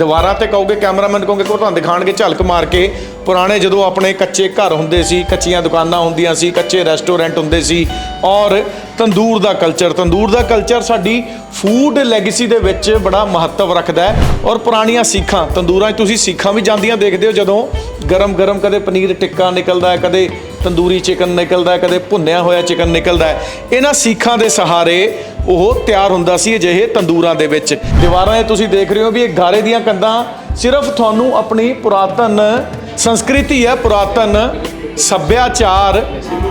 ਦੀਵਾਰਾਂ ਤੇ ਕਹੋਗੇ ਕੈਮਰਾਮੈਨ ਕਹੋਗੇ ਕੋ ਤੁਹਾਨੂੰ ਦਿਖਾਣਗੇ ਝਲਕ ਮਾਰ ਕੇ। ਪੁਰਾਣੇ ਜਦੋਂ ਆਪਣੇ ਕੱਚੇ ਘਰ ਹੁੰਦੇ ਸੀ, ਕੱਚੀਆਂ ਦੁਕਾਨਾਂ ਹੁੰਦੀਆਂ ਸੀ, ਕੱਚੇ ਰੈਸਟੋਰੈਂਟ ਹੁੰਦੇ ਸੀ ਔਰ ਤੰਦੂਰ ਦਾ ਕਲਚਰ ਤੰਦੂਰ ਦਾ ਕਲਚਰ ਸਾਡੀ ਫੂਡ ਲੈਗੇਸੀ ਦੇ ਵਿੱਚ ਬੜਾ ਮਹੱਤਵ ਰੱਖਦਾ ਹੈ ਔਰ ਪੁਰਾਣੀਆਂ ਸੀਖਾਂ, ਤੰਦੂਰਾਂ 'ਚ ਤੁਸੀਂ ਸੀਖਾਂ ਵੀ ਜਾਂਦੀਆਂ ਦੇਖਦੇ ਹੋ ਜਦੋਂ ਗਰਮ ਗਰਮ ਕਦੇ ਪਨੀਰ ਟਿੱਕਾ ਨਿਕਲਦਾ ਹੈ, ਕਦੇ ਤੰਦੂਰੀ ਚਿਕਨ ਨਿਕਲਦਾ ਹੈ, ਕਦੇ ਭੁੰਨਿਆ ਹੋਇਆ ਚਿਕਨ ਨਿਕਲਦਾ ਹੈ। ਇਹਨਾਂ ਸੀਖਾਂ ਦੇ ਸਹਾਰੇ ਉਹ ਤਿਆਰ ਹੁੰਦਾ ਸੀ ਅਜਿਹੇ ਤੰਦੂਰਾਂ ਦੇ ਵਿੱਚ। ਦੀਵਾਰਾਂ ਇਹ ਤੁਸੀਂ ਦੇਖ ਰਹੇ ਹੋ ਵੀ ਇਹ ਗਾਰੇ ਦੀਆਂ ਕੰਧਾਂ ਸਿਰਫ ਤੁਹਾਨੂੰ ਆਪਣੀ ਪੁਰਾਤਨ ਸੰਸਕ੍ਰਿਤੀ ਹੈ, ਪੁਰਾਤਨ ਸੱਭਿਆਚਾਰ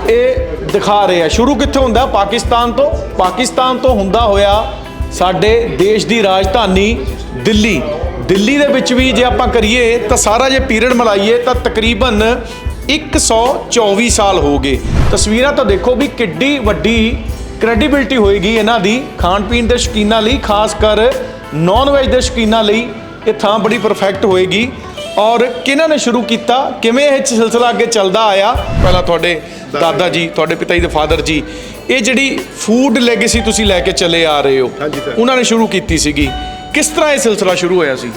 ਇਹ ਦਿਖਾ ਰਹੇ। ਆ ਸ਼ੁਰੂ ਕਿੱਥੋਂ ਹੁੰਦਾ? ਪਾਕਿਸਤਾਨ ਤੋਂ। ਪਾਕਿਸਤਾਨ ਤੋਂ ਹੁੰਦਾ ਹੋਇਆ ਸਾਡੇ ਦੇਸ਼ ਦੀ ਰਾਜਧਾਨੀ ਦਿੱਲੀ। ਦਿੱਲੀ ਦੇ ਵਿੱਚ ਵੀ ਜੇ ਆਪਾਂ ਕਰੀਏ ਤਾਂ ਸਾਰਾ ਜੇ ਪੀਰੀਅਡ ਮਿਲਾਈਏ ਤਾਂ ਤਕਰੀਬਨ 124 ਸਾਲ ਹੋ ਗਏ। ਤਸਵੀਰਾਂ ਤਾਂ ਦੇਖੋ ਵੀ ਕਿੱਡੀ ਵੱਡੀ ਕ੍ਰੈਡੀਬਿਲਟੀ ਹੋਏਗੀ ਇਹਨਾਂ ਦੀ ਖਾਣ ਪੀਣ ਦੇ ਸ਼ੌਕੀਨਾਂ ਲਈ ਖਾਸ ਕਰ ਨਾਨ ਵੈਜ ਦੇ ਸ਼ੌਕੀਨਾਂ ਲਈ ਇਹ ਥਾਂ ਬੜੀ ਪਰਫੈਕਟ ਹੋਏਗੀ। ਔਰ ਕਿਹਨਾਂ ਨੇ ਸ਼ੁਰੂ ਕੀਤਾ ਕਿਵੇਂ ਇਹ ਸਿਲਸਿਲਾ ਅੱਗੇ ਚੱਲਦਾ ਆਇਆ? ਪਹਿਲਾਂ ਤੁਹਾਡੇ ਦਾਦਾ ਜੀ ਤੁਹਾਡੇ ਪਿਤਾ ਜੀ ਦੇ ਫਾਦਰ ਜੀ ਇਹ ਜਿਹੜੀ ਫੂਡ ਲੈਗੇਸੀ ਤੁਸੀਂ ਲੈ ਕੇ ਚੱਲੇ ਆ ਰਹੇ ਹੋ ਹਾਂਜੀ ਸਰ। ਉਹਨਾਂ ਨੇ ਸ਼ੁਰੂ ਕੀਤੀ ਸੀਗੀ। ਕਿਸ ਤਰ੍ਹਾਂ ਇਹ ਸਿਲਸਿਲਾ ਸ਼ੁਰੂ ਹੋਇਆ ਸੀ?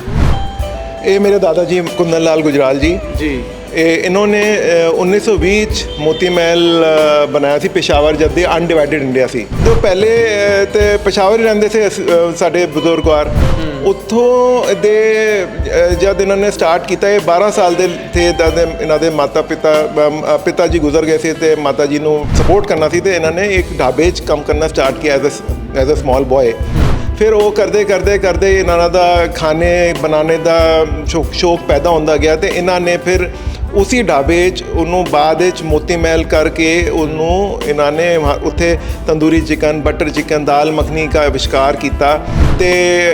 ਇਹ ਮੇਰੇ ਦਾਦਾ ਜੀ ਕੁੰਦਨ ਲਾਲ ਗੁਜਰਾਲ ਜੀ। ਜੀ। ਇਹ ਇਹਨਾਂ ਨੇ ਅ, 1920 ਚ ਮੋਤੀ ਮਹਿਲ ਬਣਾਇਆ ਸੀ ਪਿਸ਼ਾਵਰ ਜਦ ਦੇ ਅਨਡਿਵਾਈਡਡ ਇੰਡੀਆ ਸੀ। ਤੋਂ ਪਹਿਲੇ ਤੇ ਪਿਸ਼ਾਵਰ ਹੀ ਰਹਿੰਦੇ ਸੀ ਸਾਡੇ ਬਜ਼ੁਰਗਵਾਰ ਉੱਥੋਂ ਦੇ ਜਦ ਇਹਨਾਂ ਨੇ ਸਟਾਰਟ ਕੀਤਾ ਇਹ 12 ਸਾਲ ਦੇ ਥੇ ਤਦ ਇਹਨਾਂ ਦੇ ਮਾਤਾ ਪਿਤਾ ਪਿਤਾ ਜੀ ਗੁਜ਼ਰ ਗਏ ਸੀ ਤੇ ਮਾਤਾ ਜੀ ਨੂੰ ਸਪੋਰਟ ਕਰਨਾ ਸੀ ਤੇ ਇਹਨਾਂ ਨੇ ਇੱਕ ਢਾਬੇ 'ਚ ਕੰਮ ਕਰਨਾ ਸਟਾਰਟ ਕੀਤਾ as a as a small boy ਫਿਰ ਉਹ ਕਰਦੇ ਕਰਦੇ ਕਰਦੇ ਇਹਨਾਂ ਦਾ ਖਾਣੇ ਬਣਾਉਣੇ ਦਾ ਸ਼ੌਕ ਸ਼ੌਕ ਪੈਦਾ ਹੁੰਦਾ ਗਿਆ ਤੇ ਇਹਨਾਂ ਨੇ ਫਿਰ ਉਸੇ ਢਾਬੇ 'ਚ, ਉਹਨੂੰ ਬਾਅਦ ਵਿੱਚ ਮੋਤੀ ਮਹਿਲ ਕਰਕੇ ਉਹਨੂੰ ਇਹਨਾਂ ਨੇ ਉੱਥੇ tandoori chicken, butter chicken, dal makhani ਦਾ ਆਵਿਸ਼ਕਾਰ ਕੀਤਾ ਤੇ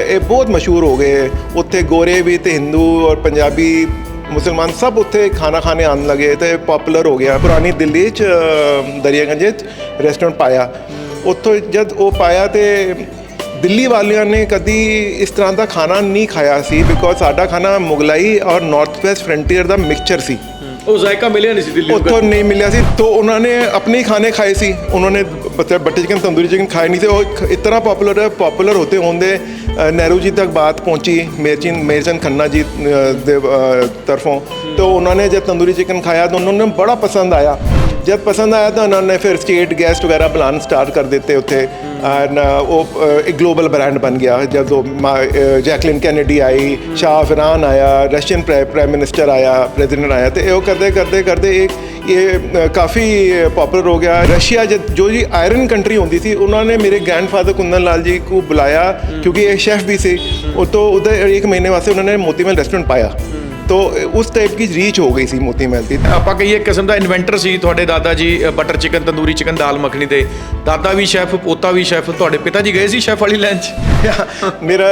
ਇਹ ਬਹੁਤ ਮਸ਼ਹੂਰ ਹੋ ਗਏ। ਉੱਥੇ ਗੋਰੇ ਵੀ ਤੇ ਹਿੰਦੂ ਔਰ ਪੰਜਾਬੀ ਮੁਸਲਮਾਨ ਸਭ ਉੱਥੇ ਖਾਣਾ ਖਾਣੇ ਆਉਣ ਲੱਗੇ ਤੇ ਪਪੂਲਰ ਹੋ ਗਿਆ। ਪੁਰਾਣੀ ਦਿੱਲੀ 'ਚ ਦਰਿਆਗੰਜ 'ਚ ਰੈਸਟੋਰੈਂਟ ਪਾਇਆ। ਉੱਥੋਂ ਜਦ ਉਹ ਪਾਇਆ ਤੇ ਦਿੱਲੀ ਵਾਲਿਆਂ ਨੇ ਕਦੀ ਇਸ ਤਰ੍ਹਾਂ ਦਾ ਖਾਣਾ ਨਹੀਂ ਖਾਇਆ ਸੀ ਬਿਕੋਜ਼ ਸਾਡਾ ਖਾਣਾ ਮੁਗਲਾਈ ਔਰ ਨਾਰਥ ਵੈਸਟ ਫਰੰਟੀਅਰ ਦਾ ਮਿਕਸਚਰ ਸੀ। ਉਹ ਜ਼ਾਇਕਾ ਮਿਲਿਆ ਨਹੀਂ ਸੀ ਦਿੱਲੀ ਉੱਥੋਂ ਨਹੀਂ ਮਿਲਿਆ ਸੀ ਤਾਂ ਉਹਨਾਂ ਨੇ ਆਪਣੇ ਖਾਣੇ ਖਾਏ ਸੀ। ਉਹਨਾਂ ਨੇ ਬਟਰ ਚਿਕਨ ਤੰਦੂਰੀ ਚਿਕਨ ਖਾਏ ਨਹੀਂ ਸੀ। ਉਹ ਇਤਨਾ ਪਪੂਲਰ ਹੈ ਪਪੂਲਰ ਹੋਤੇ ਹੁੰਦੇ ਨਹਿਰੂ ਜੀ ਤੱਕ ਬਾਤ ਪਹੁੰਚੀ ਮੇਰਚਿਨ ਮੇਰਚੰਦ ਖੰਨਾ ਜੀ ਦੇ ਤਰਫੋਂ। ਤਾਂ ਉਹਨਾਂ ਨੇ ਜਦ ਤੰਦੂਰੀ ਚਿਕਨ ਖਾਇਆ ਤਾਂ ਉਹਨਾਂ ਨੂੰ ਬੜਾ ਪਸੰਦ ਆਇਆ। ਜਦ ਪਸੰਦ ਆਇਆ ਤਾਂ ਉਹਨਾਂ ਨੇ ਫਿਰ ਸਟੇਟ ਗੈਸਟ ਵਗੈਰਾ ਬੁਲਾਉਣ ਸਟਾਰਟ ਕਰ ਦਿੱਤੇ ਉੱਥੇ ਐਂਡ ਉਹ ਅ, ਇੱਕ ਗਲੋਬਲ ਬ੍ਰਾਂਡ ਬਣ ਗਿਆ ਜਦ ਉਹ ਮਾ- ਅ, ਜੈਕਲਿਨ ਕੈਨੇਡੀ ਆਈ ਸ਼ਾਹ ਫਰਾਨ ਆਇਆ ਰਸ਼ੀਅਨ ਪ੍ਰਾਈਮ ਮਿਨਿਸਟਰ ਆਇਆ ਪ੍ਰੈਜ਼ੀਡੈਂਟ ਆਇਆ ਤੇ ਇਹ ਕਰਦੇ ਕਰਦੇ ਕਰਦੇ ਇੱਕ ਇਹ ਅ, ਕਾਫੀ ਪਪੂਲਰ ਹੋ ਗਿਆ ਰਸ਼ੀਆ ਜਦ ਜੋ ਜੀ ਆਇਰਨ ਕੰਟਰੀ ਹੁੰਦੀ ਸੀ ਉਹਨਾਂ ਨੇ ਮੇਰੇ ਗ੍ਰੈਂਡਫਾਦਰ ਕੁੰਦਨ ਲਾਲ ਜੀ को बुलाया क्योंकि एक शेफ भी थे वो तो उधर एक महीने वास्ते उन्होंने मोती महल रेस्टोरेंट पाया तो उस टाइप की रीच हो गई सी मोती महल की ਆਪਾਂ ਕਹੀਏ ਇੱਕ ਕਿਸਮ ਦਾ ਇਨਵੈਂਟਰ ਸੀ ਤੁਹਾਡੇ ਦਾਦਾ ਜੀ butter chicken tandoori chicken dal makhani ਦੇ ਦਾਦਾ ਵੀ ਸ਼ੈਫ ਪੋਤਾ ਵੀ ਸ਼ੈਫ ਤੁਹਾਡੇ ਪਿਤਾ ਜੀ ਗਏ ਸੀ ਸ਼ੈਫ ਵਾਲੀ ਲਾਈਨ 'ਚ मेरा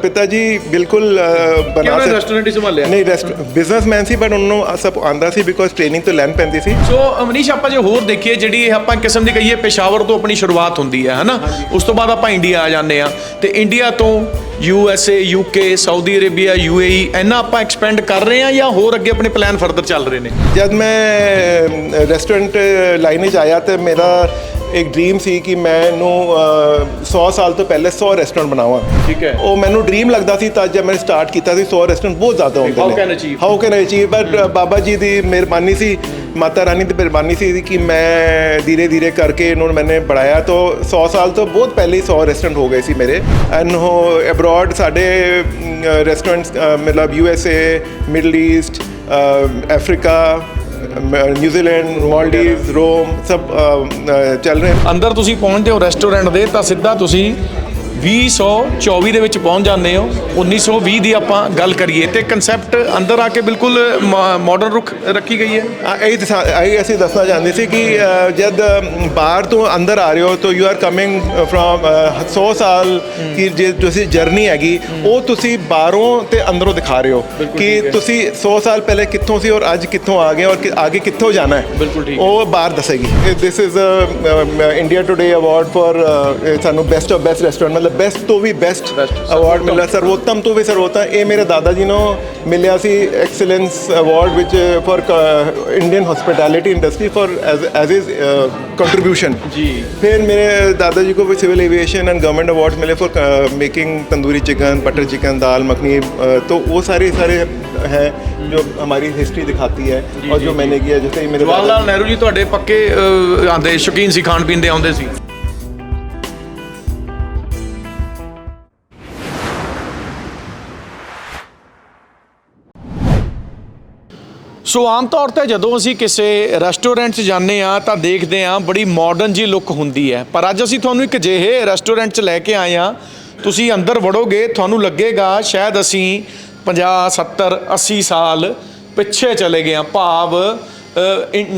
पिताजी बिल्कुल अ, ਕਿ बना ਉਹਨੇ सक- ਰੈਸਟੋਰੈਂਟ ਹੀ ਸੰਭਾਲਿਆ ਨਹੀਂ ਰੈਸਟ ਬਿਜ਼ਨਸਮੈਨ ਸੀ ਬਟ ਉਹਨੂੰ ਸਭ ਆਂਦਾ ਸੀ ਬਿਕੋਜ਼ ਟ੍ਰੇਨਿੰਗ ਤੋਂ ਲੈਣ ਪੈਂਦੀ ਸੀ ਸੋ ਅਮਨੀਸ਼ ਆਪਾਂ ਜੇ ਹੋਰ ਦੇਖੀਏ ਜਿਹੜੀ ਇਹ ਆਪਾਂ ਕਿਸਮ ਦੀ ਕਹੀਏ ਪੇਸ਼ਾਵਰ ਤੋਂ ਆਪਣੀ ਸ਼ੁਰੂਆਤ ਹੁੰਦੀ ਹੈ ਹਨਾ ਉਸ ਤੋਂ ਬਾਅਦ ਆਪਾਂ ਇੰਡੀਆ ਆ ਜਾਂਦੇ ਆ ਤੇ ਇੰਡੀਆ ਤੋਂ U S A U K Saudi Arabia U A E ਇੰਨਾ ਆਪਾਂ ਐਕਸਪੈਂਡ ਕਰ ਰਹੇ ਹਾਂ ਜਾਂ ਹੋਰ ਅੱਗੇ ਆਪਣੇ ਪਲਾਨ ਫਰਦਰ ਚੱਲ ਰਹੇ ਨੇ? ਜਦ ਮੈਂ ਰੈਸਟੋਰੈਂਟ ਲਾਈਨ ਵਿੱਚ ਆਇਆ ਤੇ ਮੇਰਾ ਇੱਕ ਡ੍ਰੀਮ ਸੀ ਕਿ ਮੈਂ ਮੈਨੂੰ 100 ਸਾਲ ਤੋਂ ਪਹਿਲੇ 100 ਰੈਸਟੋਰੈਂਟ ਬਣਾਵਾਂ। ਠੀਕ ਹੈ। ਉਹ ਮੈਨੂੰ ਡ੍ਰੀਮ ਲੱਗਦਾ ਸੀ ਤਾਂ ਜਦ ਮੈਂ ਸਟਾਰਟ ਕੀਤਾ ਸੀ 100 ਰੈਸਟੋਰੈਂਟ ਬਹੁਤ ਜ਼ਿਆਦਾ ਹੋ ਨੇ। How can achieve how achieve but Baba ji ਦੀ ਮਿਹਰਬਾਨੀ ਸੀ ਮਾਤਾ ਰਾਣੀ ਦੀ ਮਿਹਰਬਾਨੀ ਸੀ ਕਿ ਮੈਂ ਧੀਰੇ ਧੀਰੇ ਕਰਕੇ ਇਹਨਾਂ ਨੂੰ ਮੈਨੇ ਬੜਾਇਆ ਤਾਂ 100 ਸਾਲ ਤੋਂ ਬਹੁਤ ਪਹਿਲੇ 100 ਰੈਸਟੋਰੈਂਟ ਹੋ ਗਏ ਸੀ ਮੇਰੇ। ਐਂਡ ਹੋ ਅਬਰੋਡ ਸਾਡੇ ਰੈਸਟੋਰੈਂਟਸ ਮਤਲਬ U S A middle east Africa New Zealand Maldives Rome, ਸਭ ਚੱਲ ਰਹੇ ਅੰਦਰ ਤੁਸੀਂ ਪਹੁੰਚਦੇ ਹੋ ਰੈਸਟੋਰੈਂਟ ਦੇ, ਤਾਂ ਸਿੱਧਾ ਤੁਸੀਂ 2024 ਦੇ ਵਿੱਚ ਪਹੁੰਚ ਜਾਂਦੇ ਹੋ। 1920 ਦੀ ਆਪਾਂ ਗੱਲ ਕਰੀਏ ਤੇ ਕਨਸੈਪਟ ਅੰਦਰ ਆ ਕੇ ਬਿਲਕੁਲ ਮਾਡਰਨ ਰੁਖ ਰੱਖੀ ਗਈ ਹੈ। ਇਹ ਦੱਸਾਂ- ਇਹ ਅਸੀਂ ਦੱਸਣਾ ਚਾਹੁੰਦੇ ਸੀ ਕਿ ਜਦ ਬਾਹਰ ਤੋਂ ਅੰਦਰ ਆ ਰਹੇ ਹੋ ਤਾਂ ਯੂ ਆਰ ਕਮਿੰਗ ਫਰੋਮ 100 ਸਾਲ ਕੀ ਜੇ ਤੁਸੀਂ ਜਰਨੀ ਹੈਗੀ ਉਹ ਤੁਸੀਂ ਬਾਹਰੋਂ ਤੇ ਅੰਦਰੋਂ ਦਿਖਾ ਰਹੇ ਹੋ ਕਿ ਤੁਸੀਂ 100 ਸਾਲ ਪਹਿਲੇ ਕਿੱਥੋਂ ਸੀ ਔਰ ਅੱਜ ਕਿੱਥੋਂ ਆ ਗਏ ਔਰ ਅੱਗੇ ਕਿੱਥੋਂ ਜਾਣਾ ਹੈ। ਬਿਲਕੁਲ ਠੀਕ। ਉਹ ਬਾਹਰ ਦੱਸੇਗੀ। This is India today award for ਸਾਨੂੰ ਬੈਸਟ ਆਫ ਬੈਸਟ ਰੈਸਟੋਰੈਂਟ ਮਤਲਬ ਬੈਸਟ ਤੋਂ ਵੀ ਬੈਸਟ ਅਵਾਰਡ ਮਿਲਿਆ ਸਰਵੋਤਮ ਤੋਂ ਵੀ ਸਰਵੋਤਮ। ਇਹ ਮੇਰੇ ਦਾਦਾ ਜੀ ਨੂੰ ਮਿਲਿਆ ਸੀ ਐਕਸਲੈਂਸ ਅਵਾਰਡ ਵਿੱਚ for Indian hospitality industry for as is contribution ਜੀ। ਫਿਰ ਮੇਰੇ ਦਾਦਾ ਜੀ ਕੋ ਵੀ civil aviation and government award ਮਿਲੇ for making tandoori chicken butter chicken dal makhani ਤੋਂ ਉਹ ਸਾਰੇ ਸਾਰੇ ਹੈ ਜੋ हमारी ਹਿਸਟਰੀ ਦਿਖਾਤੀ ਹੈ ਔਰ ਜੋ ਮੈਨੇ किया जैसे मेरे जवाहरलाल ਨਹਿਰੂ ਜੀ ਤੁਹਾਡੇ ਪੱਕੇ ਆਂਦੇ ਸ਼ੌਕੀਨ ਸੀ ਖਾਣ ਪੀਣ ਦੇ ਆਉਂਦੇ ਸੀ? ਸੋ ਆਮ ਤੌਰ ਤੇ ਜਦੋਂ ਅਸੀਂ ਕਿਸੇ ਰੈਸਟੋਰੈਂਟ 'ਚ ਜਾਂਦੇ ਆ ਤਾਂ ਦੇਖਦੇ ਆ ਬੜੀ ਮਾਡਰਨ ਜੀ ਲੁੱਕ ਹੁੰਦੀ ਹੈ। ਪਰ ਅੱਜ ਅਸੀਂ ਤੁਹਾਨੂੰ ਇੱਕ ਜਿਹੇ ਰੈਸਟੋਰੈਂਟ 'ਚ ਲੈ ਕੇ ਆਏ ਆ ਤੁਸੀਂ ਅੰਦਰ ਵੜੋਗੇ, ਤੁਹਾਨੂੰ ਲੱਗੇਗਾ ਸ਼ਾਇਦ ਅਸੀਂ 50 70 80 ਸਾਲ ਪਿੱਛੇ ਚਲੇ ਗਏ ਆ ਭਾਵ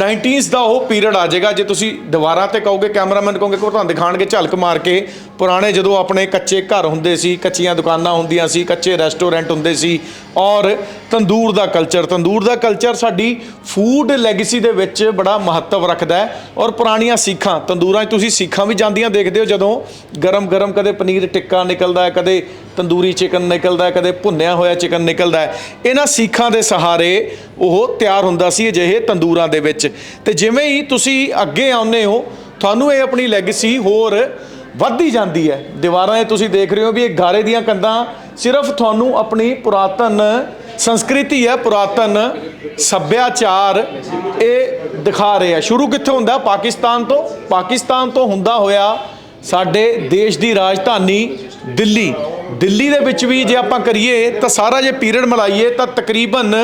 90s ਦਾ ਉਹ ਪੀਰੀਅਡ ਆ ਜਾਏਗਾ ਜੇ ਤੁਸੀਂ ਦੁਬਾਰਾ ਤੇ ਕਹੋਗੇ ਕੈਮਰਾਮੈਨ ਕਹੋਗੇ ਕਿ ਤੁਹਾਨੂੰ ਦਿਖਾਣਗੇ ਝਲਕ ਮਾਰ ਕੇ। ਪੁਰਾਣੇ ਜਦੋਂ ਆਪਣੇ ਕੱਚੇ ਘਰ ਹੁੰਦੇ ਸੀ, ਕੱਚੀਆਂ ਦੁਕਾਨਾਂ ਹੁੰਦੀਆਂ ਸੀ, ਕੱਚੇ ਰੈਸਟੋਰੈਂਟ ਹੁੰਦੇ ਸੀ ਔਰ ਤੰਦੂਰ ਦਾ ਕਲਚਰ ਤੰਦੂਰ ਦਾ ਕਲਚਰ ਸਾਡੀ ਫੂਡ ਲੈਗੇਸੀ ਦੇ ਵਿੱਚ ਬੜਾ ਮਹੱਤਵ ਰੱਖਦਾ ਹੈ ਔਰ ਪੁਰਾਣੀਆਂ ਸੀਖਾਂ, ਤੰਦੂਰਾਂ 'ਚ ਤੁਸੀਂ ਸੀਖਾਂ ਵੀ ਜਾਂਦੀਆਂ ਦੇਖਦੇ ਹੋ ਜਦੋਂ ਗਰਮ ਗਰਮ ਕਦੇ ਪਨੀਰ ਟਿੱਕਾ ਨਿਕਲਦਾ ਹੈ, ਕਦੇ ਤੰਦੂਰੀ ਚਿਕਨ ਨਿਕਲਦਾ ਹੈ, ਕਦੇ ਭੁੰਨਿਆ ਹੋਇਆ ਚਿਕਨ ਨਿਕਲਦਾ ਹੈ। ਇਹਨਾਂ ਸੀਖਾਂ ਦੇ ਸਹਾਰੇ ਉਹ ਤਿਆਰ ਹੁੰਦਾ ਸੀ ਅਜਿਹੇ ਤੰਦੂਰਾਂ ਦੇ ਵਿੱਚ। ਤੇ ਜਿਵੇਂ ਹੀ ਤੁਸੀਂ ਅੱਗੇ ਆਉਂਦੇ ਹੋ, ਤੁਹਾਨੂੰ ਇਹ ਆਪਣੀ ਲੈਗੇਸੀ ਹੋਰ ਵੱਧਦੀ ਜਾਂਦੀ ਹੈ। ਦੀਵਾਰਾਂ ਇਹ ਤੁਸੀਂ ਦੇਖ ਰਹੇ ਹੋ ਵੀ ਇਹ ਗਾਰੇ ਦੀਆਂ ਕੰਧਾਂ ਸਿਰਫ ਤੁਹਾਨੂੰ ਆਪਣੀ ਪੁਰਾਤਨ ਸੰਸਕ੍ਰਿਤੀ ਹੈ, ਪੁਰਾਤਨ ਸੱਭਿਆਚਾਰ ਇਹ ਦਿਖਾ ਰਹੇ ਆ ਸ਼ੁਰੂ ਕਿੱਥੋਂ ਹੁੰਦਾ? ਪਾਕਿਸਤਾਨ ਤੋਂ। ਪਾਕਿਸਤਾਨ ਤੋਂ ਹੁੰਦਾ ਹੋਇਆ ਸਾਡੇ ਦੇਸ਼ ਦੀ ਰਾਜਧਾਨੀ ਦਿੱਲੀ। ਦਿੱਲੀ ਦੇ ਵਿੱਚ ਵੀ ਜੇ ਆਪਾਂ ਕਰੀਏ ਤਾਂ ਸਾਰਾ ਜੇ ਪੀਰੀਅਡ ਮਿਲਾਈਏ ਤਾਂ ਤਕਰੀਬਨ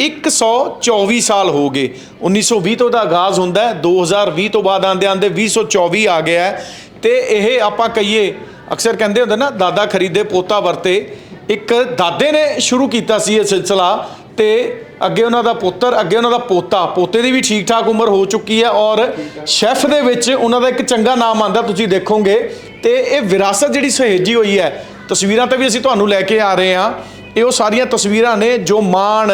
124 ਸਾਲ ਹੋ ਗਏ। 1920 ਤੋਂ ਦਾ ਆਗਾਜ਼ ਹੁੰਦਾ ਹੈ। 2020 ਤੋਂ ਬਾਅਦ ਆਂਦੇ ਆਂਦੇ 2024 ਆ ਗਿਆ ਤੇ ਇਹ ਆਪਾਂ ਕਹੀਏ, ਅਕਸਰ ਕਹਿੰਦੇ ਹੁੰਦੇ ਨਾ, ਦਾਦਾ ਖਰੀਦੇ ਪੋਤਾ ਵਰਤੇ। ਇੱਕ ਦਾਦੇ ਨੇ ਸ਼ੁਰੂ ਕੀਤਾ ਸੀ ਇਹ ਸਿਲਸਿਲਾ ਤੇ ਅੱਗੇ ਉਹਨਾਂ ਦਾ ਪੁੱਤਰ, ਅੱਗੇ ਉਹਨਾਂ ਦਾ ਪੋਤਾ। ਪੋਤੇ ਦੀ ਵੀ ਠੀਕ ਠਾਕ ਉਮਰ ਹੋ ਚੁੱਕੀ ਹੈ ਔਰ ਸ਼ੈਫ ਦੇ ਵਿੱਚ ਉਹਨਾਂ ਦਾ ਇੱਕ ਚੰਗਾ ਨਾਮ ਆਂਦਾ, ਤੁਸੀਂ ਦੇਖੋਗੇ। ਤੇ ਇਹ ਵਿਰਾਸਤ ਜਿਹੜੀ ਸਹੇਜੀ ਹੋਈ ਹੈ, ਤਸਵੀਰਾਂ ਤਾਂ ਵੀ ਅਸੀਂ ਤੁਹਾਨੂੰ ਲੈ ਕੇ ਆ ਰਹੇ ਹਾਂ। ਇਹ ਉਹ ਸਾਰੀਆਂ ਤਸਵੀਰਾਂ ਨੇ ਜੋ ਮਾਣ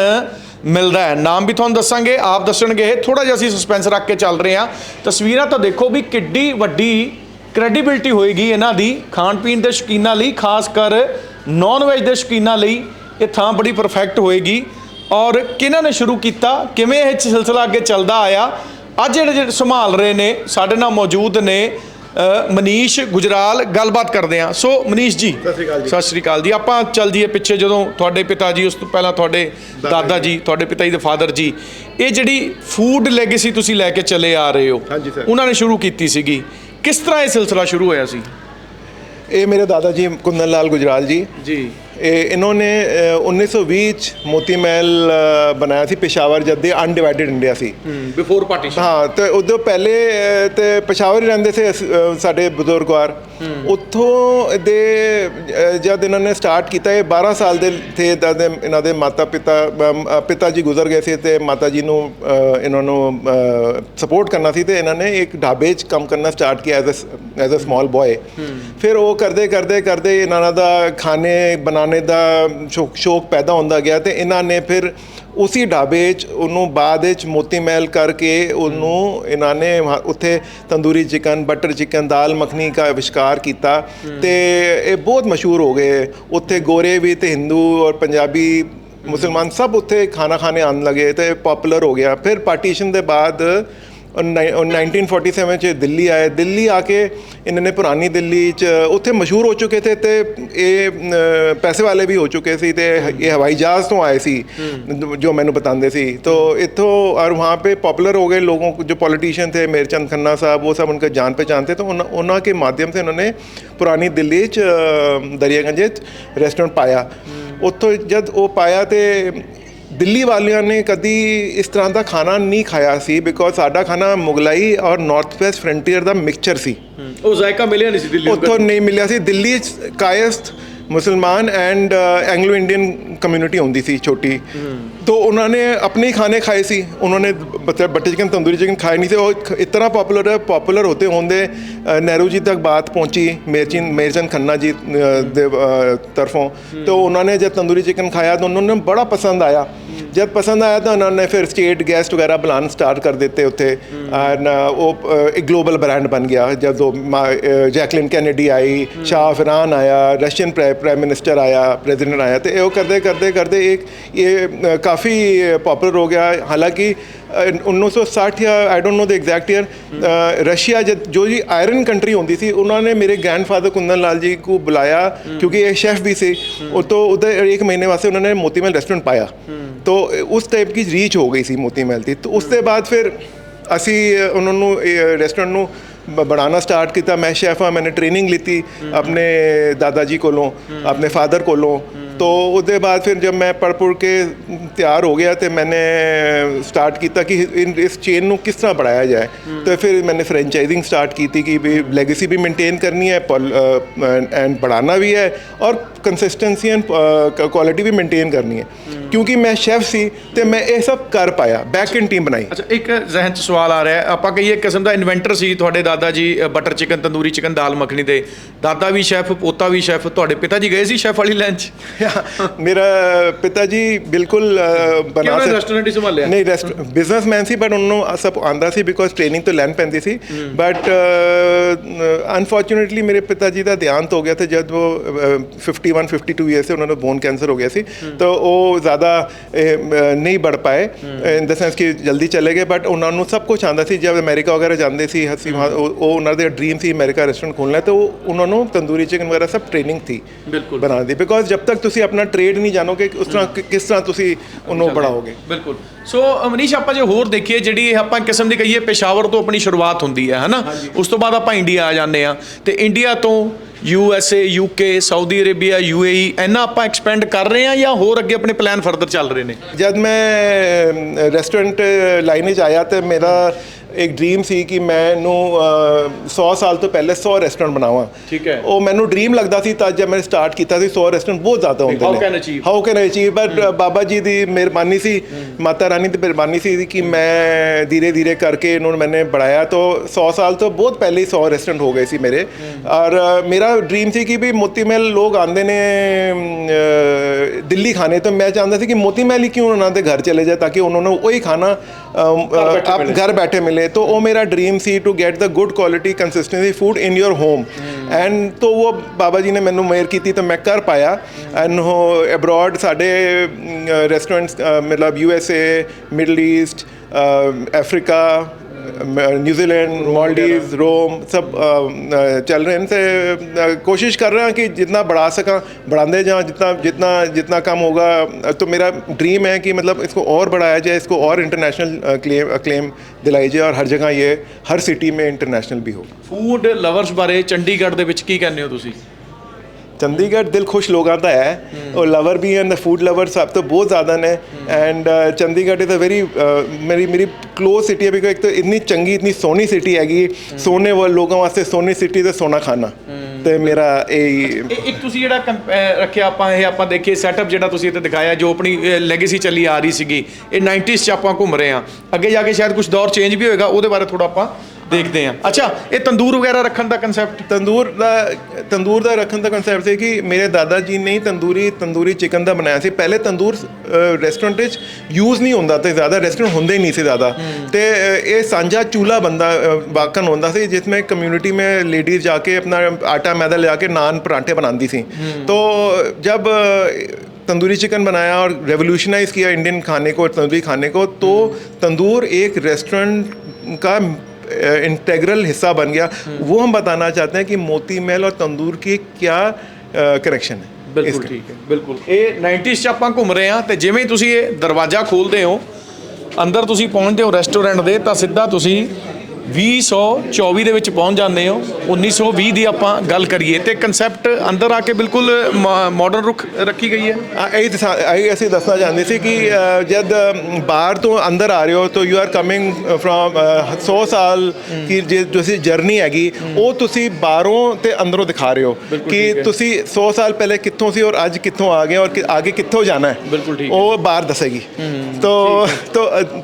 ਮਿਲਦਾ ਹੈ। ਨਾਮ ਵੀ ਤੁਹਾਨੂੰ ਦੱਸਾਂਗੇ, ਆਪ ਦੱਸਣਗੇ। ਥੋੜਾ ਜਿਹਾ ਅਸੀਂ ਸਸਪੈਂਸ ਰੱਖ ਕੇ ਚੱਲ ਰਹੇ ਹਾਂ। ਤਸਵੀਰਾਂ ਤਾਂ ਦੇਖੋ ਵੀ ਕਿੱਡੀ ਵੱਡੀ ਕ੍ਰੈਡੀਬਿਲਟੀ ਹੋਏਗੀ ਇਹਨਾਂ ਦੀ ਖਾਣ ਪੀਣ ਦੇ ਸ਼ੌਕੀਨਾਂ ਲਈ ਖਾਸ ਕਰ ਨਾਨ ਵੈਜ ਦੇ ਸ਼ੌਕੀਨਾਂ ਲਈ ਇਹ ਥਾਂ ਬੜੀ ਪਰਫੈਕਟ ਹੋਏਗੀ। ਔਰ ਕਿਹਨਾਂ ਨੇ ਸ਼ੁਰੂ ਕੀਤਾ ਕਿਵੇਂ ਇਹ ਸਿਲਸਿਲਾ ਅੱਗੇ ਚੱਲਦਾ ਆਇਆ ਅੱਜ ਜਿਹੜੇ ਜਿਹੜੇ ਸੰਭਾਲ ਰਹੇ ਨੇ ਸਾਡੇ ਨਾਲ ਮੌਜੂਦ ਨੇ ਮਨੀਸ਼ ਗੁਜਰਾਲ ਗੱਲਬਾਤ ਕਰਦੇ ਆ ਸੋ ਮਨੀਸ਼ ਜੀ ਸਤਿ ਸ਼੍ਰੀ ਅਕਾਲ ਜੀ। ਸਤਿ ਸ਼੍ਰੀ ਅਕਾਲ ਜੀ। ਆਪਾਂ ਚੱਲ ਜੀਏ ਪਿੱਛੇ ਜਦੋਂ ਤੁਹਾਡੇ ਪਿਤਾ ਜੀ ਉਸ ਤੋਂ ਪਹਿਲਾਂ ਤੁਹਾਡੇ ਦਾਦਾ ਜੀ। ਤੁਹਾਡੇ ਪਿਤਾ ਜੀ ਦੇ ਫਾਦਰ ਜੀ ਇਹ ਜਿਹੜੀ ਫੂਡ ਲੈਗੇਸੀ ਤੁਸੀਂ ਲੈ ਕੇ ਚੱਲੇ ਆ ਰਹੇ ਹੋ। ਉਹਨਾਂ ਨੇ ਸ਼ੁਰੂ ਕੀਤੀ ਸੀਗੀ। ਕਿਸ ਤਰ੍ਹਾਂ ਇਹ ਸਿਲਸਿਲਾ ਸ਼ੁਰੂ ਹੋਇਆ ਸੀ? ਇਹ ਮੇਰੇ ਦਾਦਾ ਜੀ ਕੁੰਦਨ ਲਾਲ ਗੁਜਰਾਲ ਜੀ। ਜੀ। ਇਹ ਇਹਨਾਂ ਨੇ ਅ, 1920 ਚ ਮੋਤੀ ਮਹਿਲ ਅ, ਬਣਾਇਆ ਸੀ ਪੇਸ਼ਾਵਰ ਜਦ ਦੇ ਅਨਡਿਵਾਈਡਡ ਇੰਡੀਆ ਸੀ। ਬਿਫੋਰ ਪਾਰਟੀਸ਼ਨ ਹਾਂ ਤੇ ਉਦੋਂ ਪਹਿਲੇ ਅ, ਤੇ ਪਸ਼ਾਵਰ ਹੀ ਰਹਿੰਦੇ ਸੀ ਅ, ਸਾਡੇ ਬਜ਼ੁਰਗਵਾਰ ਉੱਥੋਂ ਦੇ ਅ, ਜਦ ਇਹਨਾਂ ਨੇ ਸਟਾਰਟ ਕੀਤਾ ਇਹ 12 ਸਾਲ ਦੇ ਥੇ ਤਦ ਇਹਨਾਂ ਦੇ ਮਾਤਾ ਪਿਤਾ ਅ, ਪਿਤਾ ਜੀ ਗੁਜ਼ਰ ਗਏ ਸੀ ਤੇ ਮਾਤਾ ਜੀ ਨੂੰ ਅ, ਇਹਨਾਂ ਨੂੰ ਸਪੋਰਟ ਕਰਨਾ ਸੀ ਤੇ ਇਹਨਾਂ ਨੇ ਇੱਕ ਢਾਬੇ 'ਚ ਕੰਮ ਕਰਨਾ ਸਟਾਰਟ ਕੀਤਾ as as a small boy ਫਿਰ ਉਹ ਕਰਦੇ ਕਰਦੇ ਕਰਦੇ ਇਹਨਾਂ ਦਾ ਖਾਣੇ ਬਣਾਉਣੇ ਦਾ ਸ਼ੌਕ ਸ਼ੌਕ ਪੈਦਾ ਹੁੰਦਾ ਗਿਆ ਤੇ ਇਹਨਾਂ ਨੇ ਫਿਰ ਉਸੇ ਢਾਬੇ 'ਚ ਉਹਨੂੰ ਬਾਅਦ ਵਿੱਚ ਮੋਤੀ ਮਹਿਲ ਕਰਕੇ ਉਹਨੂੰ ਇਹਨਾਂ ਨੇ ਵਹਾਂ- ਉੱਥੇ tandoori chicken, butter chicken, dal makhani ਦਾ ਅਵਿਸ਼ਕਾਰ ਕੀਤਾ ਤੇ ਇਹ ਬਹੁਤ ਮਸ਼ਹੂਰ ਹੋ ਗਏ। ਉੱਥੇ ਗੋਰੇ ਵੀ ਤੇ ਹਿੰਦੂ ਔਰ ਪੰਜਾਬੀ ਮੁਸਲਮਾਨ ਸਭ ਉੱਥੇ ਖਾਣਾ ਖਾਣੇ ਆਉਣ ਲੱਗੇ ਤੇ ਪਪੂਲਰ ਹੋ ਗਿਆ। ਫਿਰ ਪਾਰਟੀਸ਼ਨ ਦੇ ਬਾਅਦ ਉਹ ਨਾਈ- ਉਹ 1947 ਚ ਦਿੱਲੀ ਆਏ ਦਿੱਲੀ ਆ ਕੇ ਇਹਨਾਂ ਨੇ ਪੁਰਾਣੀ ਦਿੱਲੀ ਚ ਉੱਥੇ ਮਸ਼ਹੂਰ ਹੋ ਚੁੱਕੇ ਥੇ ਤੇ ਇਹ ਅ, ਪੈਸੇ ਵਾਲੇ ਵੀ ਹੋ ਚੁੱਕੇ ਸੀ ਤੇ ਇਹ ਹਵਾਈ ਜਹਾਜ਼ ਤੋਂ ਆਏ ਸੀ ਜੋ ਮੈਨੂੰ ਬਤਾਉਂਦੇ ਸੀ तो इतो और वहाँ पे पॉपुलर हो गए लोगों को जो पॉलिटिशियन थे मेरचंद खन्ना साहब वो सब उनका जान पहचान थे तो उन, उन्हों के माध्यम से उन्होंने पुरानी दिल्ली च अ, दरियागंज च रेस्टोरेंट पाया ਉੱਥੋਂ ਜਦ ਉਹ ਪਾਇਆ ਤੇ ਦਿੱਲੀ ਵਾਲਿਆਂ ਨੇ ਕਦੀ ਇਸ ਤਰ੍ਹਾਂ ਦਾ ਖਾਣਾ ਨਹੀਂ ਖਾਇਆ ਸੀ ਬਿਕੋਜ਼ ਸਾਡਾ ਖਾਣਾ ਮੁਗਲਾਈ ਔਰ ਨਾਰਥ ਵੈਸਟ ਫਰੰਟੀਅਰ ਦਾ ਮਿਕਸਚਰ ਸੀ। ਉਹ ਜ਼ਾਇਕਾ ਮਿਲਿਆ ਨਹੀਂ ਸੀ ਦਿੱਲੀ ਉੱਥੋਂ ਨਹੀਂ ਮਿਲਿਆ ਸੀ। ਦਿੱਲੀ 'ਚ ਕਾਇਸਤ ਮੁਸਲਮਾਨ ਐਂਡ ਐਂਗਲੋ ਇੰਡੀਅਨ ਕਮਿਊਨਿਟੀ ਹੁੰਦੀ ਸੀ ਛੋਟੀ। ਤੋਂ ਉਹਨਾਂ ਨੇ ਆਪਣੇ ਹੀ ਖਾਣੇ ਖਾਏ ਸੀ। ਉਹਨਾਂ ਨੇ ਬਟਰ ਚਿਕਨ ਤੰਦੂਰੀ ਚਿਕਨ ਖਾਏ ਨਹੀਂ ਸੀ। ਉਹ ਇਤਨਾ ਪਪੂਲਰ ਹੈ ਪਪੂਲਰ ਹੋਤੇ ਹੁੰਦੇ ਨਹਿਰੂ ਜੀ ਤੱਕ ਬਾਤ ਪਹੁੰਚੀ ਮੇਰਚਨ ਮੇਰਚਨ ਖੰਨਾ ਜੀ ਦੇ ਤਰਫੋਂ। ਤੋਂ ਉਹਨਾਂ ਨੇ ਜਦ ਤੰਦੂਰੀ ਚਿਕਨ ਖਾਇਆ ਤਾਂ ਉਹਨਾਂ ਨੂੰ ਬੜਾ ਪਸੰਦ ਆਇਆ। ਜਦ ਪਸੰਦ ਆਇਆ ਤਾਂ ਉਹਨਾਂ ਨੇ ਫਿਰ ਸਟੇਟ ਗੈਸਟ ਵਗੈਰਾ ਬੁਲਾਉਣ ਸਟਾਰਟ ਕਰ ਦਿੱਤੇ ਉੱਥੇ। ਐਂਡ ਉਹ ਇੱਕ ਗਲੋਬਲ ਬ੍ਰਾਂਡ ਬਣ ਗਿਆ। ਜਦੋਂ ਮਾ- ਜੈਕਲਿਨ ਕੈਨੇਡੀ ਆਈ ਸ਼ਾਹ ਫਰਾਨ ਆਇਆ ਰਸ਼ੀਅਨ ਪ੍ਰਾਈਮ ਮਿਨਿਸਟਰ ਆਇਆ ਪ੍ਰੈਜ਼ੀਡੈਂਟ ਆਇਆ ਤੇ ਉਹ ਕਰਦੇ ਕਰਦੇ ਕਰਦੇ ਇੱਕ, ਇਹ ਕਾਫੀ ਪਪੂਲਰ ਹੋ ਗਿਆ। ਹਾਲਾਂਕਿ 1960 ਜਾਂ I don't know the exact year Russia ਜੋ ਜੀ ਆਇਰਨ ਕੰਟਰੀ ਹੁੰਦੀ ਸੀ, ਉਹਨਾਂ ਨੇ ਮੇਰੇ ਗ੍ਰੈਂਡਫਾਦਰ ਕੁੰਦਨ ਲਾਲ ਜੀ ਨੂੰ ਬੁਲਾਇਆ, ਕਿਉਂਕਿ ਇਹ ਸ਼ੈਫ ਵੀ ਸੀ। ਉਹ ਤੋਂ ਉਧਰ ਇੱਕ ਮਹੀਨੇ ਵਾਸਤੇ ਉਹਨਾਂ ਨੇ ਮੋਤੀ ਮਹਿਲ ਰੈਸਟੋਰੈਂਟ ਪਾਇਆ। ਤੋ ਉਸ ਟਾਈਪ टाइप ਰੀਚ ਹੋ ਗਈ ਸੀ ਮੋਤੀ ਮਹਿਲ ਦੀ। की ਉਸ ਦੇ ਬਾਅਦ ਫਿਰ ਅਸੀਂ ਉਹਨਾਂ ਨੂੰ ਰੈਸਟੋਰੈਂਟ ਨੂੰ ਬਣਾਉਣਾ ਸਟਾਰਟ ਕੀਤਾ। ਮੈਂ ਸ਼ੈਫ ਹਾਂ, ਮੈਨੇ ਟ੍ਰੇਨਿੰਗ ਲਈ ਆਪਣੇ ਦਾਦਾ ਜੀ ਕੋਲੋਂ, ਆਪਣੇ ਫਾਦਰ ਕੋਲੋਂ। तो उसके बाद फिर जब मैं पढ़ पुढ़ के तैयार हो गया तो मैंने ਸਟਾਰਟ ਕੀਤਾ ਕਿ ਇਨ- ਇਸ ਚੇਨ ਨੂੰ ਕਿਸ ਤਰ੍ਹਾਂ ਬੜਾਇਆ ਜਾਏ। ਤਾਂ ਫਿਰ ਮੈंने ਫਰੈਂਚਾਈਜ਼ਿੰਗ ਸਟਾਰਟ ਕੀਤੀ ਕਿ ਵੀ ਲੈਗੇਸੀ ਵੀ ਮੇਨਟੇਨ ਕਰਨੀ ਹੈ ਐਂਡ ਬੜਾਣਾ ਵੀ ਹੈ ਔਰ ਕੰਸਿਸਟੈਂਸੀ ਐਂਡ ਕੁਆਲਿਟੀ ਵੀ ਮੇਨਟੇਨ ਕਰਨੀ ਹੈ। ਕਿਉਂਕਿ ਮੈਂ ਸ਼ੈਫ ਸੀ ਤੇ ਮੈਂ ਇਹ ਸਭ ਕਰ ਪਾਇਆ ਬੈਕ ਇਨ ਟੀਮ ਬਣਾਈ। ਅੱਛਾ ਇੱਕ ਜ਼ਹਿਨ 'ਚ ਸਵਾਲ ਆ ਰਿਹਾ ਹੈ। ਆਪਾਂ ਕਹੀਏ ਕਿਸਮ ਦਾ ਇਨਵੈਂਟਰ ਸੀ ਤੁਹਾਡੇ ਦਾਦਾ ਜੀ butter chicken tandoori chicken dal makhani ਦੇ। ਦਾਦਾ ਵੀ ਸ਼ੈਫ ਪੋਤਾ ਵੀ ਸ਼ੈਫ ਤੁਹਾਡੇ ਪਿਤਾ ਜੀ ਗਏ ਸੀ ਸ਼ੈਫ ਵਾਲੀ ਲਾਈਨ 'ਚ? ਮੇਰਾ ਪਿਤਾ ਜੀ ਬਿਲਕੁਲ ਬਣਾ ਕਿਹੜਾ ਰੈਸਟੋਰੈਂਟ ਹੀ ਸੰਭਾਲਿਆ? ਨਹੀਂ ਬਿਜ਼ਨਸਮੈਨ ਸੀ ਬਟ ਉਹਨੂੰ ਸਭ ਆਂਦਾ ਸੀ ਬਿਕੋਜ਼ ਟ੍ਰੇਨਿੰਗ ਤੋਂ ਲੈਣ ਪੈਂਦੀ ਸੀ। ਬਟ ਅਨਫੋਰਚੂਨੇਟਲੀ ਮੇਰੇ ਪਿਤਾ ਜੀ ਦਾ ਦੇਹਾਂਤ ਹੋ ਗਿਆ ਤੇ ਜਦ ਉਹ 51 52 ਇਅਰਸ ਸੀ ਉਹਨਾਂ ਨੂੰ ਬੋਨ ਕੈਂਸਰ ਹੋ ਗਿਆ ਸੀ ਤਾਂ ਉਹ ਜ਼ਿਆਦਾ ਨਹੀਂ ਬੜ ਪਾਏ। ਇਨ ਦ ਸੈਂਸ ਕਿ ਜਲਦੀ ਚਲੇ ਗਏ ਬਟ ਉਹਨਾਂ ਨੂੰ ਸਭ ਕੁਝ ਆਂਦਾ ਸੀ। ਜਦ ਅਮਰੀਕਾ ਵਗੈਰਾ ਜਾਂਦੇ ਸੀ ਹਸੀ ਉਹ ਉਹਨਾਂ ਦੇ ਡ੍ਰੀਮ ਸੀ ਅਮਰੀਕਾ ਰੈਸਟੋਰੈਂਟ ਖੋਲਣਾ ਤੇ ਉਹ ਉਹਨਾਂ ਨੂੰ ਤੰਦੂਰੀ ਚਿਕਨ ਵਗੈਰਾ ਸਭ ਟ੍ਰੇਨਿੰਗ ਸੀ ਬਿਲਕੁਲ। ਬਣਾਉਣ ਦੀ। ਬਿਕੋਜ਼ ਜਦ ਤੱਕ ਤੁਸੀਂ ਆਪਣਾ ਟ੍ਰੇਡ ਨਹੀਂ ਜਾਣੋਗੇ ਕਿ ਉਸ ਤਰ੍ਹਾਂ ਕਿ- ਕਿਸ ਤਰ੍ਹਾਂ ਤੁਸੀਂ ਉਹਨੂੰ ਬੜਾਓਗੇ ਬਿਲਕੁਲ। ਸੋ ਅਮਨੀਸ਼ ਆਪਾਂ ਜੇ ਹੋਰ ਦੇਖੀਏ ਜਿਹੜੀ ਇਹ ਆਪਾਂ ਕਿਸਮ ਦੀ ਕਹੀਏ ਪੇਸ਼ਾਵਰ ਤੋਂ ਆਪਣੀ ਸ਼ੁਰੂਆਤ ਹੁੰਦੀ ਹੈ ਹਨਾ? ਉਸ ਤੋਂ ਬਾਅਦ ਆਪਾਂ ਇੰਡੀਆ ਆ ਜਾਂਦੇ ਆ ਤੇ ਇੰਡੀਆ ਤੋਂ U S A U K Saudi Arabia U A E ਇਹਨਾਂ ਆਪਾਂ ਐਕਸਪੈਂਡ ਕਰ ਰਹੇ ਆ ਜਾਂ ਹੋਰ ਅੱਗੇ ਆਪਣੇ ਪਲਾਨ ਫਰਦਰ ਚੱਲ ਰਹੇ ਨੇ? ਜਦ ਮੈਂ ਰੈਸਟੋਰੈਂਟ ਲਾਈਨ ਵਿੱਚ ਆਇਆ ਤੇ ਮੇਰਾ ਇੱਕ ਡ੍ਰੀਮ ਸੀ ਕਿ ਮੈਂ ਮੈਨੂੰ 100 ਸਾਲ ਤੋਂ ਪਹਿਲੇ 100 ਰੈਸਟੋਰੈਂਟ ਬਣਾਵਾਂ। ਠੀਕ ਹੈ। ਉਹ ਮੈਨੂੰ ਡ੍ਰੀਮ ਲੱਗਦਾ ਸੀ ਤਾਂ ਜਦ ਮੈਂ ਸਟਾਰਟ ਕੀਤਾ ਸੀ 100 ਰੈਸਟੋਰੈਂਟ ਬਹੁਤ ਜ਼ਿਆਦਾ ਹੁੰਦੇ ਨੇ। How can achieve how can achieve but Baba ji ਦੀ ਮਿਹਰਬਾਨੀ ਸੀ ਮਾਤਾ ਰਾਣੀ ਦੀ ਮਿਹਰਬਾਨੀ ਸੀ ਕਿ ਮੈਂ ਧੀਰੇ ਧੀਰੇ ਕਰਕੇ ਇਹਨਾਂ ਨੂੰ ਮੈਨੇ ਬੜਾਇਆ ਤਾਂ 100 ਸਾਲ ਤੋਂ ਬਹੁਤ ਪਹਿਲੇ ਹੀ 100 ਰੈਸਟੋਰੈਂਟ ਹੋ ਗਏ ਸੀ ਮੇਰੇ। ਔਰ ਮੇਰਾ ਡ੍ਰੀਮ ਸੀ ਕਿ ਵੀ ਮੋਤੀ ਮਹਿਲ ਲੋਕ ਆਂਦੇ ਨੇ ਦਿੱਲੀ ਖਾਣੇ। ਤੋਂ ਮੈਂ ਚਾਹੁੰਦਾ ਸੀ ਕਿ ਮੋਤੀ ਮਹਿਲ ਹੀ ਕਿਉਂ ਉਹਨਾਂ ਦੇ ਘਰ ਚਲੇ ਜਾਏ ਤਾਂ ਕਿ ਉਹਨਾਂ ਨੂੰ ਉਹੀ ਖਾਣਾ ਅਮ, ਅ, ਆਪ घर बैठे मिले तो वो मेरा dream C to get the good quality consistency food in your home and तो वो बाबा जी ने ਮੈਨੂੰ ਮੇਰ ਕੀਤੀ ਤਾਂ ਮੈਂ ਕਰ ਪਾਇਆ ਐਂਡ ਉਹ ਅਬਰੋਡ ਸਾਡੇ ਰੈਸਟੋਰੈਂਟਸ ਮਤਲਬ U S A middle east Africa New Zealand Maldives Rome ਸਭ ਅ, ਅ, ਚੱਲ ਰਹੇ ਨੇ ਤੇ ਅ, ਕੋਸ਼ਿਸ਼ ਕਰ रहे हैं कि जितना बढ़ा सका बढ़ाते जाएं जितना जितना जितना कम होगा अ, तो मेरा ड्रीम है कि मतलब इसको और बढ़ाया जाए इसको और इंटरनेशनल क्लेम क्लेम दिलाई जाए और हर जगह ये हर सिटी में इंटरनेशनल भी हो ਫੂਡ ਲਵਰਸ ਬਾਰੇ ਚੰਡੀਗੜ੍ਹ ਦੇ ਵਿੱਚ ਕੀ ਕਹਿੰਦੇ ਹੋ ਤੁਸੀਂ ਚੰਡੀਗੜ੍ਹ ਦਿਲ ਖੁਸ਼ ਲੋਕਾਂ ਦਾ ਹੈ। ਉਹ ਲਵਰ ਵੀ ਹਨ ਫੂਡ ਲਵਰ ਸਭ ਤੋਂ ਬਹੁਤ ਜ਼ਿਆਦਾ ਨੇ। And Chandigarh is a very ਮੇਰੀ ਮੇਰੀ ਕਲੋਜ਼ ਸਿਟੀ ਹੈ ਬਿਕੋ ਇੱਕ ਤਾਂ ਇੰਨੀ ਚੰਗੀ ਇਤਨੀ ਸੋਹਣੀ ਸਿਟੀ ਹੈਗੀ। ਸੋਨੇ ਵਾਲੇ ਲੋਕਾਂ ਵਾਸਤੇ ਸੋਹਣੀ ਸਿਟੀ ਤੇ ਸੋਨਾ ਖਾਣਾ ਤੇ ਮੇਰਾ ਇਹ ਇੱਕ ਤੁਸੀਂ ਜਿਹੜਾ ਰੱਖਿਆ ਆਪਾਂ ਇਹ ਆਪਾਂ ਦੇਖੀਏ ਸੈਟਅਪ ਜਿਹੜਾ ਤੁਸੀਂ ਇੱਥੇ ਦਿਖਾਇਆ ਜੋ ਆਪਣੀ ਲੈਗੇਸੀ ਚੱਲੀ ਆ ਰਹੀ ਸੀਗੀ। ਇਹ 90s ਚ ਆਪਾਂ ਘੁੰਮ ਰਹੇ ਆ ਅੱਗੇ ਜਾ ਕੇ ਸ਼ਾਇਦ ਕੁਝ ਦੌਰ ਚੇਂਜ ਵੀ ਹੋਏਗਾ ਉਹਦੇ ਬਾਰੇ ਥੋੜਾ ਆਪਾਂ ਦੇਖਦੇ ਆ ਅੱਛਾ ਇਹ ਤੰਦੂਰ ਵਗੈਰਾ ਰੱਖਣ ਦਾ ਕਨਸੈਪਟ ਤੰਦੂਰ ਦਾ ਤੰਦੂਰ ਦਾ ਰੱਖਣ ਦਾ ਕਨਸੈਪਟ ਸੀ ਕਿ ਮੇਰੇ ਦਾਦਾ ਜੀ ਨੇ ਹੀ ਤੰਦੂਰੀ ਤੰਦੂਰੀ ਚਿਕਨ ਦਾ ਬਣਾਇਆ ਸੀ ਪਹਿਲੇ ਤੰਦੂਰ ਰੈਸਟੋਰੈਂਟ ਵਿੱਚ ਯੂਜ਼ ਨਹੀਂ ਹੁੰਦਾ ਤੇ ਜ਼ਿਆਦਾ ਰੈਸਟੋਰੈਂਟ ਹੁੰਦੇ ਹੀ ਨਹੀਂ ਸੀ ਜ਼ਿਆਦਾ ਤੇ ਅ, ਇਹ ਸਾਂਝਾ ਚੂਲਾ ਬੰਦਾ ਵਾਕਨ ਹੁੰਦਾ ਸੀ ਜਿਸ में कम्युनिटी में लेडीज जाके अपना आटा मैदा ले आके नान पराठे बनाती थी तो जब अ, तंदूरी चिकन बनाया और रेवोल्यूशनाइज किया इंडियन खाने को तंदूरी खाने को तो तंदूर एक रेस्टोरेंट का इंटेग्रल हिस्सा बन गया। वो हम बताना चाहते हैं कि मोती महल और तंदूर की क्या कनेक्शन है ਬਿਲਕੁਲ ਠੀਕ ਹੈ ਬਿਲਕੁਲ ਇਹ 90s ਚ ਆਪਾਂ ਘੁੰਮ ਰਹੇ ਹਾਂ ਤੇ ਜਿਵੇਂ ਤੁਸੀਂ ਇਹ ਦਰਵਾਜ਼ਾ ਖੋਲਦੇ ਹੋ ਅੰਦਰ ਤੁਸੀਂ ਪਹੁੰਚਦੇ ਹੋ ਰੈਸਟੋਰੈਂਟ ਦੇ ਤਾਂ ਸਿੱਧਾ ਤੁਸੀਂ 2124 ਦੇ ਵਿੱਚ ਪਹੁੰਚ ਜਾਂਦੇ ਹੋ 1920 ਦੀ ਆਪਾਂ ਗੱਲ ਕਰੀਏ ਤੇ ਕਨਸੈਪਟ ਅੰਦਰ ਆ ਕੇ ਬਿਲਕੁਲ ਮਾਡਰਨ ਰੁਖ ਰੱਖੀ ਗਈ ਹੈ। ਇਹ ਇਹ ਅਸੀਂ ਦੱਸਣਾ ਚਾਹੁੰਦੇ ਸੀ ਕਿ ਜਦ ਬਾਹਰ ਤੋਂ ਅੰਦਰ ਆ ਰਹੇ ਹੋ ਤਾਂ ਯੂ ਆਰ ਕਮਿੰਗ ਫਰਮ 100 ਸਾਲ ਕੀ ਜੇ ਤੁਸੀਂ ਜਰਨੀ ਹੈਗੀ ਉਹ ਤੁਸੀਂ ਬਾਹਰੋਂ ਤੇ ਅੰਦਰੋਂ ਦਿਖਾ ਰਹੇ ਹੋ ਕਿ ਤੁਸੀਂ 100 ਸਾਲ ਪਹਿਲੇ ਕਿੱਥੋਂ ਸੀ ਔਰ ਅੱਜ ਕਿੱਥੋਂ ਆ ਗਏ ਔਰ ਅੱਗੇ ਕਿੱਥੋਂ ਜਾਣਾ ਹੈ ਉਹ ਬਾਹਰ ਦੱਸੇਗੀ। ਤੋ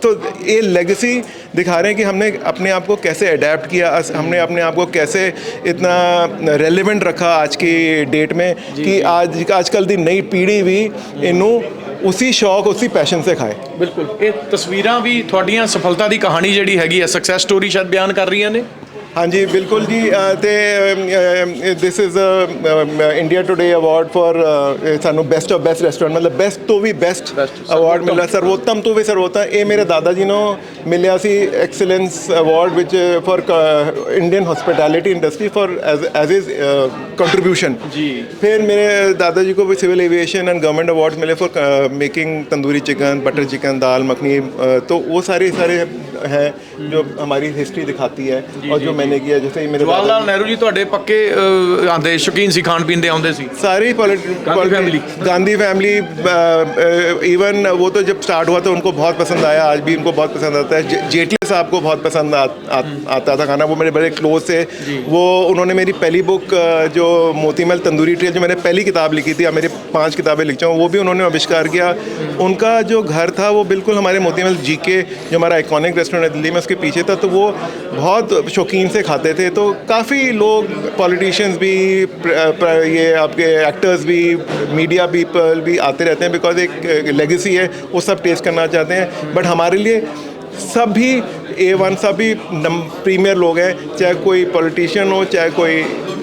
ਤੋ ਇਹ ਲੈਗੇਸੀ दिखा रहे हैं कि हमने अपने आप को कैसे अडेप्ट किया अस- हमने अपने आप को कैसे इतना रेलिवेंट रखा आज की डेट में कि आज आजकल दी नई पीढ़ी भी इनू उसी शौक उसी पैशन से खाए ਬਿਲਕੁਲ ਇਹ ਤਸਵੀਰਾਂ ਵੀ ਤੁਹਾਡੀਆਂ ਸਫਲਤਾ ਦੀ ਕਹਾਣੀ ਜਿਹੜੀ ਹੈਗੀ ਹੈ ਸਕਸੈਸ ਸਟੋਰੀ ਸ਼ਾਇਦ ਬਿਆਨ ਕਰ ਰਹੀਆਂ ਨੇ ਹਾਂਜੀ ਬਿਲਕੁਲ ਜੀ ਤੇ this is India today award for ਸਾਨੂੰ ਬੈਸਟ ਆਫ ਬੈਸਟ ਰੈਸਟੋਰੈਂਟ ਮਤਲਬ ਬੈਸਟ ਤੋਂ ਵੀ ਬੈਸਟ ਅਵਾਰਡ ਮਿਲਿਆ ਸਰਵੋਤਮ ਤੋਂ ਵੀ ਸਰਵੋਤਮ ਇਹ ਮੇਰੇ ਦਾਦਾ ਜੀ ਨੂੰ ਮਿਲਿਆ ਸੀ ਐਕਸਲੈਂਸ ਅਵਾਰਡ ਵਿੱਚ for Indian hospitality industry for as is contribution ਜੀ। ਫਿਰ ਮੇਰੇ ਦਾਦਾ ਜੀ ਕੋ ਵੀ civil aviation and government award ਮਿਲੇ for making tandoori chicken butter chicken dal makhani ਤੋਂ ਉਹ ਸਾਰੇ ਸਾਰੇ हैं जो हमारी हिस्ट्री दिखाती है और जो मैंने किया जैसे ही मेरे ਜਵਾਹਰ दादा ਲਾਲ ਨਹਿਰੂ ਜੀ ਤੁਹਾਡੇ ਪੱਕੇ ਅਹ, ਆਂਦੇ ਸ਼ੌਕੀਨ ਸੀ ਖਾਣ ਪੀਣ ਦੇ ਆਉਂਦੇ ਸੀ सारी Gandhi family। Gandhi family even वो तो जब स्टार्ट हुआ तो उनको बहुत पसंद आया आज भी उनको बहुत पसंद आता है जे- जेटली साहब को बहुत पसंद आ, आ, आता था खाना वो मेरे बड़े क्लोज थे वो उन्होंने मेरी पहली बुक अ, जो मोतीमल तंदूरी ट्रेल जो मैंने पहली किताब लिखी थी अब मेरी पाँच किताबें लिख हूँ वो भी उन्होंने आविष्कार किया। उनका जो घर था, वो बिल्कुल हमारे मोतीमल जी के जो हमारा आइकॉनिक रेस्टोरेंट है दिल्ली में, उसके पीछे था तो वो बहुत शौकीन से खाते थे। तो काफ़ी लोग पॉलिटिशियंस भी ये आपके एक्टर्स भी मीडिया पीपल भी आते रहते हैं बिकॉज़ एक लेगेसी है, वो सब टेस्ट करना चाहते हैं। बट हमारे लिए सभी ए वन सभी प्रीमियर लोग हैं, चाहे कोई पॉलिटिशियन हो, चाहे कोई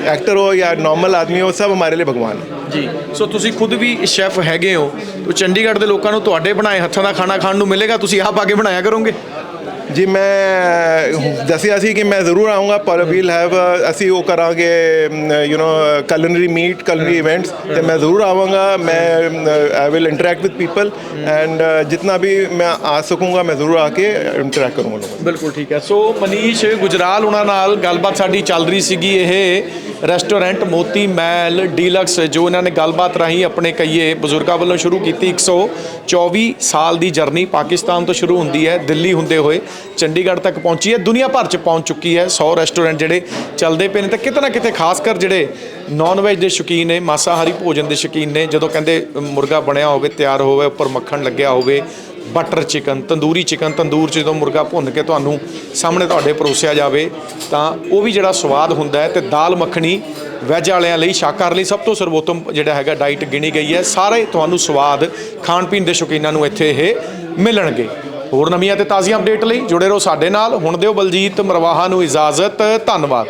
एक्टर हो या नॉर्मल आदमी हो, सब हमारे लिए भगवान है। ਜੀ। ਸੋ ਤੁਸੀਂ ਖੁਦ ਵੀ ਸ਼ੈਫ ਹੈਗੇ ਹੋ। तो ਚੰਡੀਗੜ੍ਹ ਦੇ ਲੋਕਾਂ ਨੂੰ ਤੁਹਾਡੇ ਬਣਾਏ ਹੱਥਾਂ ਦਾ ਖਾਣਾ ਖਾਣ ਨੂੰ ਮਿਲੇਗਾ? ਤੁਸੀਂ ਆਪ ਆ ਕੇ ਬਣਾਇਆ ਕਰੋਗੇ? ਜੀ, ਮੈਂ, ਦੱਸਿਆ ਸੀ ਕਿ ਮੈਂ ਜ਼ਰੂਰ ਆਉਂਗਾ ਪਰ ਵੀਲ ਹੈਵ ਅਸੀਂ ਉਹ ਕਰਾਂਗੇ you know culinary meet culinary events ਤੇ ਮੈਂ ਜ਼ਰੂਰ ਆਵਾਂਗਾ, ਮੈਂ I will interact with people and ਜਿੰਨਾ ਵੀ ਮੈਂ ਆ ਸਕੂੰਗਾ, ਮੈਂ ਜ਼ਰੂਰ ਆ ਕੇ ਇੰਟਰੈਕਟ ਕਰੂੰਗਾ ਲੋਕਾਂ ਬਿਲਕੁਲ ਠੀਕ ਹੈ। ਸੋ ਮਨੀਸ਼ ਗੁਜਰਾਲ ਉਹਨਾਂ ਨਾਲ ਗੱਲਬਾਤ ਸਾਡੀ ਚੱਲ ਰਹੀ ਸੀਗੀ, ਇਹ ਰੈਸਟੋਰੈਂਟ ਮੋਤੀ ਮਹਿਲ ਡੀਲਕਸ ਜੋ ਇਹਨਾਂ ਨੇ ਗੱਲਬਾਤ ਰਾਹੀਂ ਆਪਣੇ ਕਈਏ ਬਜ਼ੁਰਗਾਂ ਵੱਲੋਂ ਸ਼ੁਰੂ ਕੀਤੀ। 124 ਸਾਲ ਦੀ ਜਰਨੀ ਪਾਕਿਸਤਾਨ ਤੋਂ ਸ਼ੁਰੂ ਹੁੰਦੀ ਹੈ, ਦਿੱਲੀ ਹੁੰਦੇ ਹੋਏ। ਚੰਡੀਗੜ੍ਹ ਤੱਕ ਪਹੁੰਚੀ ਹੈ। ਦੁਨੀਆ ਭਰ ਚ ਪਹੁੰਚ ਚੁੱਕੀ ਹੈ। 100 ਰੈਸਟੋਰੈਂਟ ਜਿਹੜੇ ਚੱਲਦੇ ਪਏ ਨੇ ਤੇ ਕਿਤੇ ਨਾ ਕਿਤੇ ਖਾਸ ਕਰ ਜਿਹੜੇ ਨਾਨ ਵੈਜ ਦੇ ਸ਼ੌਕੀਨ ਨੇ, ਮਾਸਾਹਾਰੀ ਭੋਜਨ ਦੇ ਸ਼ੌਕੀਨ ਨੇ, ਜਦੋਂ ਕਹਿੰਦੇ ਮੁਰਗਾ ਬਣਿਆ ਹੋਵੇ, ਤਿਆਰ ਹੋਵੇ, ਉੱਪਰ ਮੱਖਣ ਲੱਗਿਆ ਹੋਵੇ butter chicken tandoori chicken tandoor 'ਚ ਜਦੋਂ ਮੁਰਗਾ ਭੁੰਨ ਕੇ ਤੁਹਾਨੂੰ ਸਾਹਮਣੇ ਤੁਹਾਡੇ ਪਰੋਸਿਆ ਜਾਵੇ, ਤਾਂ ਉਹ ਵੀ ਜਿਹੜਾ ਸਵਾਦ ਹੁੰਦਾ ਹੈ ਤੇ ਦਾਲ ਮੱਖਣੀ ਵੈਜ ਵਾਲਿਆਂ ਲਈ ਸ਼ਾਕਾਹਾਰ ਲਈ ਸਭ ਤੋਂ ਸਰਵੋਤਮ ਜਿਹੜਾ ਹੈਗਾ ਡਾਈਟ ਗਿਣੀ ਗਈ ਹੈ। ਸਾਰੇ ਤੁਹਾਨੂੰ ਸਵਾਦ ਖਾਣ ਪੀਣ ਦੇ ਸ਼ੌਕੀਨਾਂ ਨੂੰ ਇੱਥੇ ਇਹ ਮਿਲਣਗੇ। ਹੋਰ ਨਵੀਆਂ ਤੇ ਤਾਜ਼ੀਆਂ ਅਪਡੇਟ ਲਈ ਜੁੜੇ ਰਹੋ ਸਾਡੇ ਨਾਲ। ਹੁਣ ਦਿਓ ਬਲਜੀਤ ਮਰਵਾਹਾ ਨੂੰ ਇਜਾਜ਼ਤ। ਧੰਨਵਾਦ।